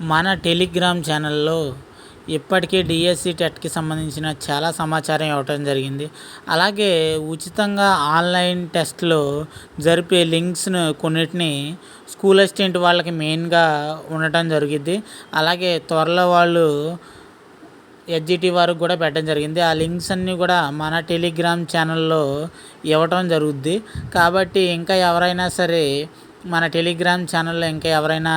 మన టెలిగ్రామ్ ఛానల్లో ఇప్పటికే డిఎస్సి టెట్కి సంబంధించిన చాలా సమాచారం ఇవ్వటం జరిగింది. అలాగే ఉచితంగా ఆన్లైన్ టెస్ట్లో జరిపే లింక్స్ను కొన్నిటిని స్కూల్ అసిస్టెంట్ వాళ్ళకి మెయిన్గా ఉండటం జరిగింది అలాగే త్వరలో వాళ్ళు ఎస్జిటి వారికి కూడా పెట్టడం జరిగింది. ఆ లింక్స్ అన్నీ కూడా మన టెలిగ్రామ్ ఛానల్లో ఇవ్వటం జరుగుద్ది. కాబట్టి ఇంకా ఎవరైనా సరే మన టెలిగ్రామ్ ఛానల్లో ఇంకా ఎవరైనా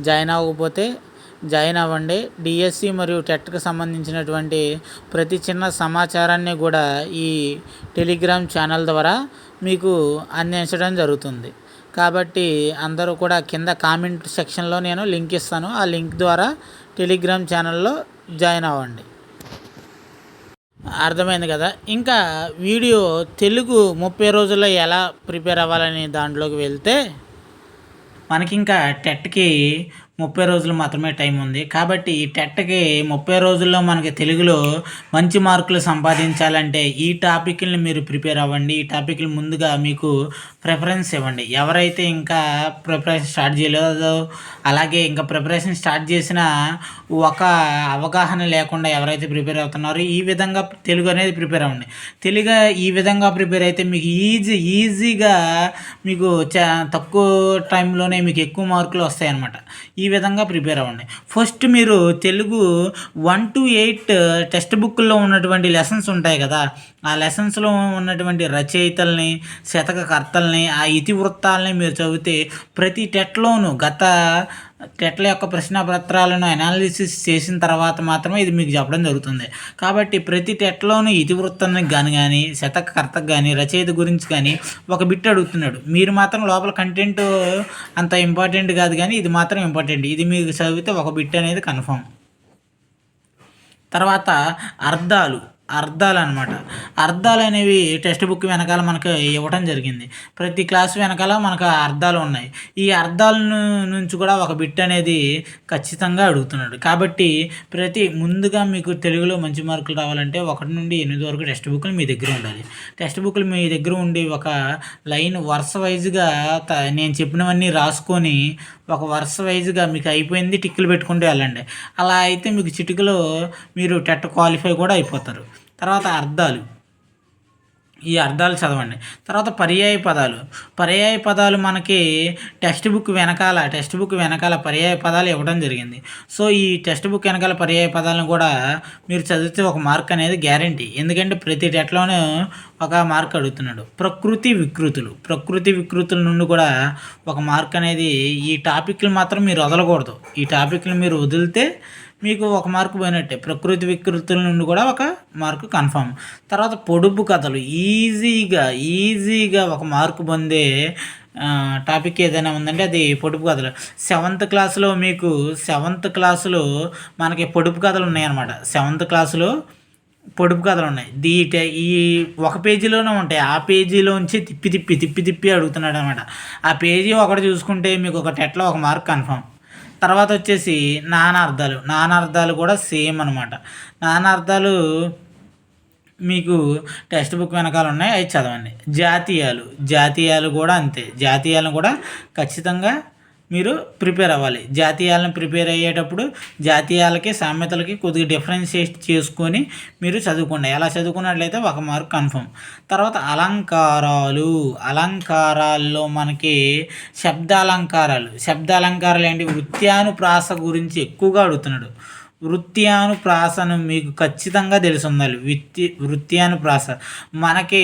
జాయిన్ అవ్వకపోతే జాయిన్ అవ్వండి. డిఎస్సి మరియు టెట్కి సంబంధించినటువంటి ప్రతి చిన్న సమాచారాన్ని కూడా ఈ టెలిగ్రామ్ ఛానల్ ద్వారా మీకు అందించడం జరుగుతుంది. కాబట్టి అందరూ కూడా కింద కామెంట్ సెక్షన్లో నేను లింక్ ఇస్తాను. ఆ లింక్ ద్వారా టెలిగ్రామ్ ఛానల్లో జాయిన్ అవ్వండి. అర్థమైంది కదా? ఇంకా వీడియో తెలుగు ముప్పై రోజుల్లో ఎలా ప్రిపేర్ అవ్వాలని దాంట్లోకి వెళ్తే మనకి ఇంకా టెట్కి ముప్పై రోజులు మాత్రమే టైం ఉంది. కాబట్టి ఈ టెట్కి ముప్పై రోజుల్లో మనకి తెలుగులో మంచి మార్కులు సంపాదించాలంటే ఈ టాపిక్ని మీరు ప్రిపేర్ అవ్వండి. ఈ టాపిక్లు ముందుగా మీకు ప్రిఫరెన్స్ ఇవ్వండి. ఎవరైతే ఇంకా ప్రిపరేషన్ స్టార్ట్ చేయలేదో అలాగే ఇంకా ప్రిపరేషన్ స్టార్ట్ చేసిన ఒక అవగాహన లేకుండా ఎవరైతే ప్రిపేర్ అవుతున్నారో ఈ విధంగా తెలుగు అనేది ప్రిపేర్ అవ్వండి. తెలుగు ఈ విధంగా ప్రిపేర్ అయితే మీకు ఈజీ ఈజీగా మీకు చ తక్కువ టైంలోనే మీకు ఎక్కువ మార్కులు వస్తాయి అన్నమాట ఈ విధంగా ప్రిపేర్ అవ్వండి. ఫస్ట్ మీరు Telugu one to eight text బుక్లో ఉన్నటువంటి లెసన్స్ ఉంటాయి కదా ఆ లెసన్స్లో ఉన్నటువంటి రచయితల్ని శతకకర్తల్ని ఆ ఇతివృత్తాలని మీరు చదివితే ప్రతి టెట్లోనూ గత టెట్ల యొక్క ప్రశ్నపత్రాలను అనాలిసిస్ చేసిన తర్వాత మాత్రమే ఇది మీకు చెప్పడం జరుగుతుంది. కాబట్టి ప్రతి టెట్లోనూ ఇతివృత్తానికి కానీ కానీ శతకర్తకు కానీ రచయిత గురించి కానీ ఒక బిట్ అడుగుతున్నాడు. మీరు మాత్రం లోపల కంటెంట్ అంత ఇంపార్టెంట్ కాదు కానీ ఇది మాత్రం ఇంపార్టెంట్ ఇది మీకు చదివితే ఒక బిట్ అనేది కన్ఫర్మ్ తర్వాత అర్థాలు. అర్థాలు అనమాట అర్థాలు అనేవి టెక్స్ట్ బుక్ వెనకాల మనకు ఇవ్వటం జరిగింది. ప్రతి క్లాస్ వెనకాల మనకు అర్థాలు ఉన్నాయి. ఈ అర్థాల నుంచి కూడా ఒక బిట్ అనేది ఖచ్చితంగా అడుగుతున్నాడు. కాబట్టి ప్రతి ముందుగా మీకు తెలుగులో మంచి మార్కులు రావాలంటే ఒకటి నుండి ఎనిమిది వరకు టెక్స్ట్ బుక్లు మీ దగ్గర ఉండాలి. టెక్స్ట్ బుక్లు మీ దగ్గర ఉండి ఒక లైన్ వరుస వైజ్గా త- నేను చెప్పినవన్నీ రాసుకొని ఒక వరుస వైజ్గా మీకు అయిపోయింది టిక్కులు పెట్టుకుంటూ వెళ్ళండి. అలా అయితే మీకు చిటికలో మీరు టెట్ క్వాలిఫై కూడా అయిపోతారు. తర్వాత అర్థాలు. ఈ అర్థాలు చదవండి. తర్వాత పర్యాయ పదాలు. పర్యాయ పదాలు మనకి టెక్స్ట్ బుక్ వెనకాల టెక్స్ట్ బుక్ వెనకాల పర్యాయ పదాలు ఇవ్వడం జరిగింది. సో ఈ టెక్స్ట్ బుక్ వెనకాల పర్యాయ పదాలను కూడా మీరు చదివితే ఒక మార్క్ అనేది గ్యారంటీ. ఎందుకంటే ప్రతి టెట్లోనూ ఒక మార్క్ అడుగుతున్నాడు. ప్రకృతి వికృతులు. ప్రకృతి వికృతుల నుండి కూడా ఒక మార్క్ అనేది ఈ టాపిక్లు మాత్రం మీరు వదలకూడదు. ఈ టాపిక్లు మీరు వదిలితే మీకు ఒక మార్కు పోయినట్టే. ప్రకృతి వికృతుల నుండి కూడా ఒక మార్కు కన్ఫామ్. తర్వాత పొడుపు కథలు. ఈజీగా ఈజీగా ఒక మార్కు పొందే టాపిక్ ఏదైనా ఉందంటే అది పొడుపు కథలు. సెవెంత్ క్లాస్లో మీకు సెవెంత్ క్లాసులో మనకి పొడుపు కథలు ఉన్నాయన్నమాట. సెవెంత్ క్లాసులో పొడుపు కథలు ఉన్నాయి. దీ ఈ ఒక పేజీలోనే ఉంటాయి. ఆ పేజీలోంచి తిప్పి తిప్పి తిప్పి తిప్పి అడుగుతున్నాడు అనమాట ఆ పేజీ ఒకటి చూసుకుంటే మీకు ఒక టెట్లో ఒక మార్క్ కన్ఫామ్. తర్వాత వచ్చేసి నానార్థాలు నానార్థాలు కూడా సేమ్ అనమాట నానార్థాలు మీకు టెక్స్ట్ బుక్ వెనకాల ఉన్నాయి అవి చదవండి. జాతీయాలు. జాతీయాలు కూడా అంతే. జాతీయాలను కూడా ఖచ్చితంగా మీరు ప్రిపేర్ అవ్వాలి. జాతీయాలను ప్రిపేర్ అయ్యేటప్పుడు జాతీయాలకి సామెతలకి కొద్దిగా డిఫరెన్షియేట్ చేసుకొని మీరు చదువుకోండి. అలా చదువుకున్నట్లయితే ఒక మార్క్ కన్ఫర్మ్. తర్వాత అలంకారాలు. అలంకారాల్లో మనకి శబ్దాలంకారాలు. శబ్దాలంకారాలు ఏంటి? వృత్యానుప్రాస గురించి ఎక్కువగా అడుగుతున్నాడు. వృత్యానుప్రాసను మీకు ఖచ్చితంగా తెలిసి ఉండాలి వృత్తి వృత్యానుప్రాస మనకి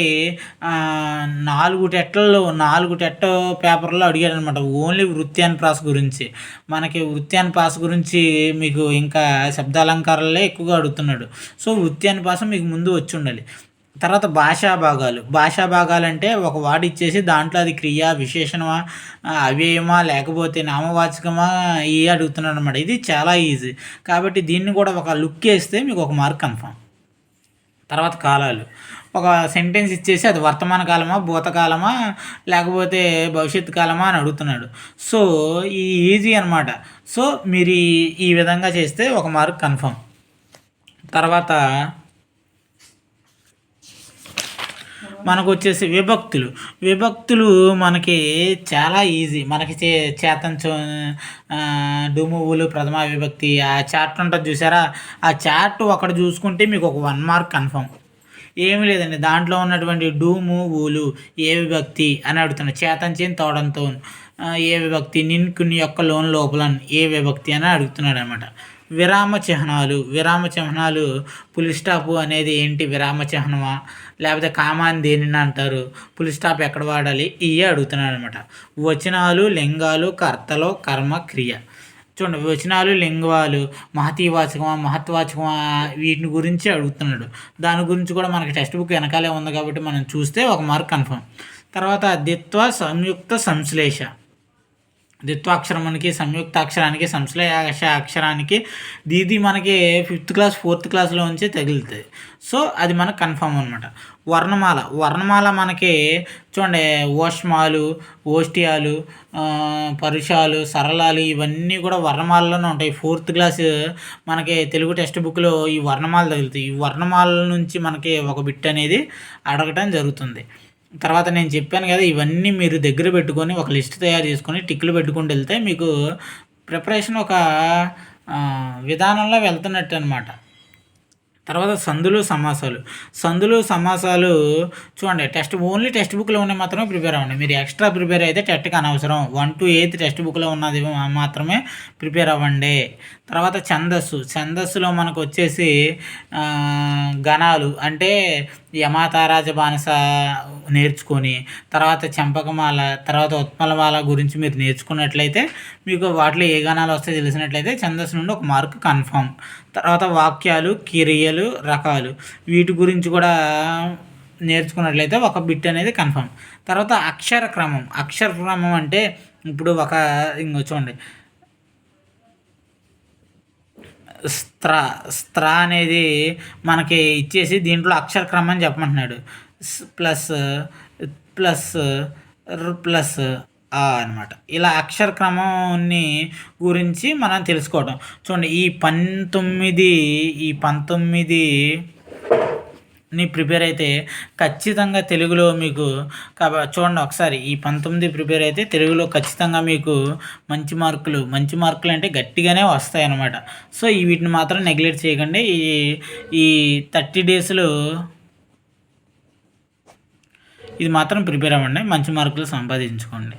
నాలుగు టెట్లలో నాలుగు టెట్ పేపర్లో అడిగాడు అనమాట ఓన్లీ వృత్యానుప్రాస గురించి. మనకి వృత్యానుప్రాస గురించి మీకు ఇంకా శబ్దాలంకారాలే ఎక్కువగా అడుగుతున్నాడు. సో వృత్యానుప్రాస మీకు ముందు వచ్చి ఉండాలి. తర్వాత భాషా భాగాలు. భాషా భాగాలు అంటే ఒక వాడు ఇచ్చేసి దాంట్లో అది క్రియ విశేషణమా అవ్యయమా లేకపోతే నామవాచకమా ఇవి అడుగుతున్నాడు అనమాట ఇది చాలా ఈజీ. కాబట్టి దీన్ని కూడా ఒక లుక్ వేస్తే మీకు ఒక మార్క్ కన్ఫామ్. తర్వాత కాలాలు. ఒక సెంటెన్స్ ఇచ్చేసి అది వర్తమాన కాలమా భూతకాలమా లేకపోతే భవిష్యత్తు కాలమా అని అడుగుతున్నాడు. సో ఈ ఈజీ అనమాట సో మీరు ఈ- ఈ విధంగా చేస్తే ఒక మార్క్ కన్ఫామ్. తర్వాత మనకు వచ్చేసి విభక్తులు. విభక్తులు మనకి చాలా ఈజీ. మనకి చే చేతన్ డుమువులు ప్రథమ విభక్తి ఆ చార్ట్ ఉంటుంది చూసారా? ఆ చార్ట్ ఒకటి చూసుకుంటే మీకు ఒక వన్ మార్క్ కన్ఫర్మ్ ఏమీ లేదండి. దాంట్లో ఉన్నటువంటి డూము ఊలు ఏ విభక్తి అని అడుగుతున్నాడు చేతంచేని తోడంతో ఏ విభక్తి నిన్కుని యొక్క లోన్ లోపల ఏ విభక్తి అని అడుగుతున్నాడు అనమాట విరామ చిహ్నాలు. విరామ చిహ్నాలు పులి స్టాప్ అనేది ఏంటి? విరామ చిహ్నమా? లేకపోతే కామాన్ని దేనిని అంటారు? పులి స్టాప్ ఎక్కడ వాడాలి? ఇవే అడుగుతున్నాడు అనమాట వచనాలు లింగాలు కర్తలో కర్మ క్రియ. చూడండి వచనాలు లింగాలు మహతీవాచకమా మహత్వాచకమా వీటిని గురించి అడుగుతున్నాడు. దాని గురించి కూడా మనకి టెక్స్ట్ బుక్ వెనకాలే ఉంది కాబట్టి మనం చూస్తే ఒక మార్క్ కన్ఫర్మ్. తర్వాత ద్విత్వ సంయుక్త సంశ్లేష. ద్విత్వాక్షరమునికి సంయుక్తాక్షరానికి సంశ్లేష అక్షరానికి దీది మనకి ఫిఫ్త్ క్లాస్ ఫోర్త్ క్లాస్లో ఉంచి తగులుతుంది సో అది మనకు కన్ఫర్మ్ అనమాట వర్ణమాల. వర్ణమాల మనకి చూడండి ఓష్మాలు ఓష్టియాలు పరుషాలు సరళాలు ఇవన్నీ కూడా వర్ణమాలలోనే ఉంటాయి. ఫోర్త్ క్లాస్ మనకి తెలుగు టెక్స్ట్ బుక్లో ఈ వర్ణమాల తగులుతాయి. ఈ వర్ణమాల నుంచి మనకి ఒక బిట్ అనేది అడగటం జరుగుతుంది. తర్వాత నేను చెప్పాను కదా ఇవన్నీ మీరు దగ్గర పెట్టుకొని ఒక లిస్ట్ తయారు చేసుకొని టిక్లు పెట్టుకుంటూ వెళ్తే మీకు ప్రిపరేషన్ ఒక విధానంలో వెళ్తున్నట్టు అనమాట తర్వాత సందులు సమాసాలు. సందులు సమాసాలు చూడండి టెక్స్ట్ ఓన్లీ టెక్స్ట్ బుక్లో ఉన్న మాత్రమే ప్రిపేర్ అవ్వండి. మీరు ఎక్స్ట్రా ప్రిపేర్ అయితే టెట్కి అనవసరం. వన్ టు ఎయిత్ టెక్స్ట్ బుక్లో ఉన్నది మాత్రమే ప్రిపేర్ అవ్వండి. తర్వాత ఛందస్సు. ఛందస్సులో మనకు వచ్చేసి గణాలు. అంటే యమాతారాజ బానిస నేర్చుకొని తర్వాత చెంపకమాల తర్వాత ఉత్పలమాల గురించి మీరు నేర్చుకున్నట్లయితే మీకు వాటిలో ఏ గణాలు వస్తాయో తెలిసినట్లయితే ఛందస్సు నుండి ఒక మార్క్ కన్ఫామ్. తర్వాత వాక్యాలు క్రియలు రకాలు. వీటి గురించి కూడా నేర్చుకున్నట్లయితే ఒక బిట్ అనేది కన్ఫర్మ్. తర్వాత అక్షర క్రమం. అక్షర క్రమం అంటే ఇప్పుడు ఒక ఇంకో చూడండి. స్త్ర స్త్ర అనేది మనకి ఇచ్చేసి దీంట్లో అక్షర క్రమం చెప్పమంటున్నాడు. Plus plus plus. అనమాట ఇలా అక్షర క్రమాన్ని గురించి మనం తెలుసుకోవడం చూడండి ఈ పంతొమ్మిది ఈ పంతొమ్మిది ని ప్రిపేర్ అయితే ఖచ్చితంగా తెలుగులో మీకు చూడండి ఒకసారి ఈ పంతొమ్మిది ప్రిపేర్ అయితే తెలుగులో ఖచ్చితంగా మీకు మంచి మార్కులు మంచి మార్కులు అంటే గట్టిగానే వస్తాయి అన్నమాట. సో ఈ వీటిని మాత్రం నెగ్లెక్ట్ చేయకండి. ఈ ఈ థర్టీ డేస్లో ఇది మాత్రం ప్రిపేర్ అవ్వండి మంచి మార్కులు సంపాదించుకోండి.